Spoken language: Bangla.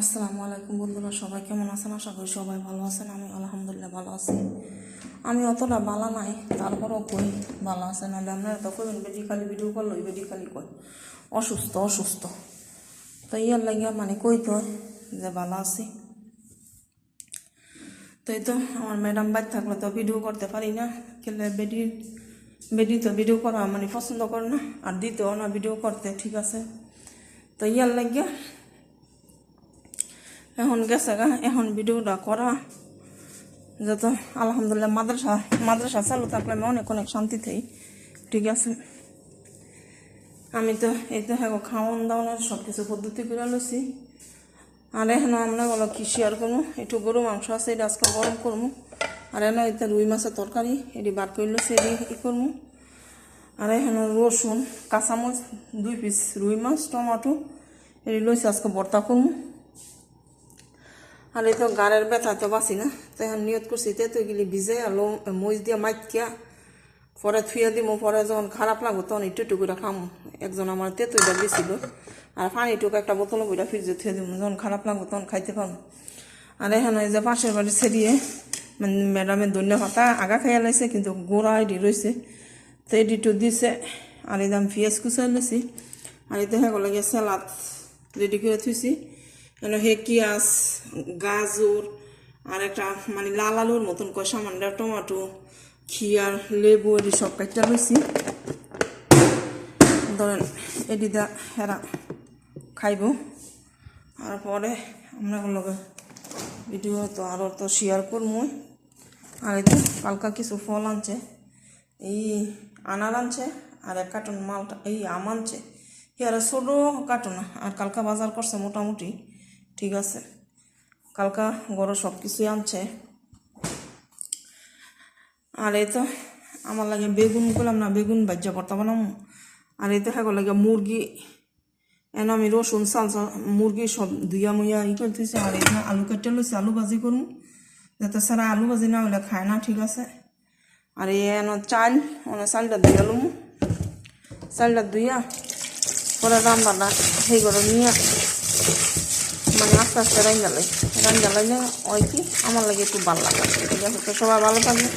আসসালামু আলাইকুম বন্ধুরা, সবাই কেমন আছেন? আশা করি সবাই ভালো আছেন, আমি আলহামদুলিল্লাহ ভালো আছি। আমি অতটা বালা নাই, তারপরও কই ভালো আছে, নাহলে আপনারা তো কইবেন বেডি খালি ভিডিও করল বেডি খালি কই অসুস্থ অসুস্থ। তো ইয়ার লাগিয়া মানে কই তো যে ভালো আছি। তো এই তো আমার ম্যাডাম বাইর থাকলে তো ভিডিও করতে পারি না কেলে বেডি বেডি তো ভিডিও করা মানে পছন্দ করে না, আর দিতেও না ভিডিও করতে, ঠিক আছে? তো ইয়ার লাগিয়া এখন গেছে গা, এখন ভিডিওটা করা। যত আলহামদুলিল্লাহ, মাদ্রাসা মাদ্রাসা চালু থাকলে আমি অনেক অনেক শান্তি শান্তিতেই ঠিক আছে। আমি তো এই তো হ্যাঁ খাওয়ান দাওয়ানোর সব কিছু পদ্ধতি করে লইছি। আর এখন আমরা বলো কি শেয়ার করব? একটু গরু মাংস আছে, এটা আজকে গরম করব। আর এনে এটা রুই মাছের তরকারি, এটি বার করে লইছি, এটি ই করব। আর এখানে রসুন, কাঁচামরিচ, দুই পিস রুই মাছ, টমাটো, এটি লইছি, আজকে বর্তা করব। আর এই তো গাড়ের ব্যথা তো বাঁচি না। তো এখন নিয়ত করছি তে তো গেলি ভিজে আলো, মরিচ দিয়ে মাইকিয়া পরে থুয়ে দিব পরে যখন খারাপ লাগবো তখন একটু একটু করে খামো। একজন আমার তেঁতুইটা দিছিল, আর পানিটুকু একটা বোতল বইটা ফ্রিজে থুয়ে দিব যখন খারাপ লাগবো তখন খাইতে পারব আর এখানে যে পাশের বাড়ি ছেড়িয়ে মানে ম্যাডামের ধনিয়া পাতা আগা খাইয়া লাইছে, কিন্তু গোড়া এডি রয়েছে তো এডিটু দিছে, আর এই দাম পিঁয়াজ কুচাই লেছি আর এই দেখা গেলে স্যালাদ রেডি করে থুইছি। এনে হেকিয়াস গাজর আর একটা মানে লাল আলুর মতন করে সামান্য টমাটো খিয়ার লেবু এটি সব কাটতে লইছি ধরেন এটি দা হেরা খাইব। আর পরে আমরা লগে ভিডিও তো আরও তো শেয়ার করব আর এই তো কালকা কিছু ফল আনছে। এই আনার আনছে আর এক কার্টন মালটা, এই আম আনছে। হিয়ারা ছোটো কার্টন, আর কালকা বাজার করছে মোটামুটি। ঠিক আছে। কালকা গরো সব কিছুই আনছে। আর এই তো আমার লাগে বেগুন করলাম না বেগুন বাজ্যা করতে বানাম। আর এই তো হ্যাঁ লাগে মুরগি, এন আমি রসুন সালসা মুরগি সব ধুইয়া মুইয়া ই করে দিয়েছি আর এখানে আলু কেটে লইছি, আলু ভাজি করুন যাতে সারা আলু ভাজি না হলে খায় না, ঠিক আছে। আর এন চাল মানে চালটা ধুইয়া লুম। চালটা ধুইয়া পরে রান্নাটা সেই করে নিয়ে মানে আস্তে আস্তে রান্না লাই রান্না লাইলে ওই কি? আমার লাগে একটু ভালো লাগে। ঠিক আছে, তো সবাই ভালো থাকবে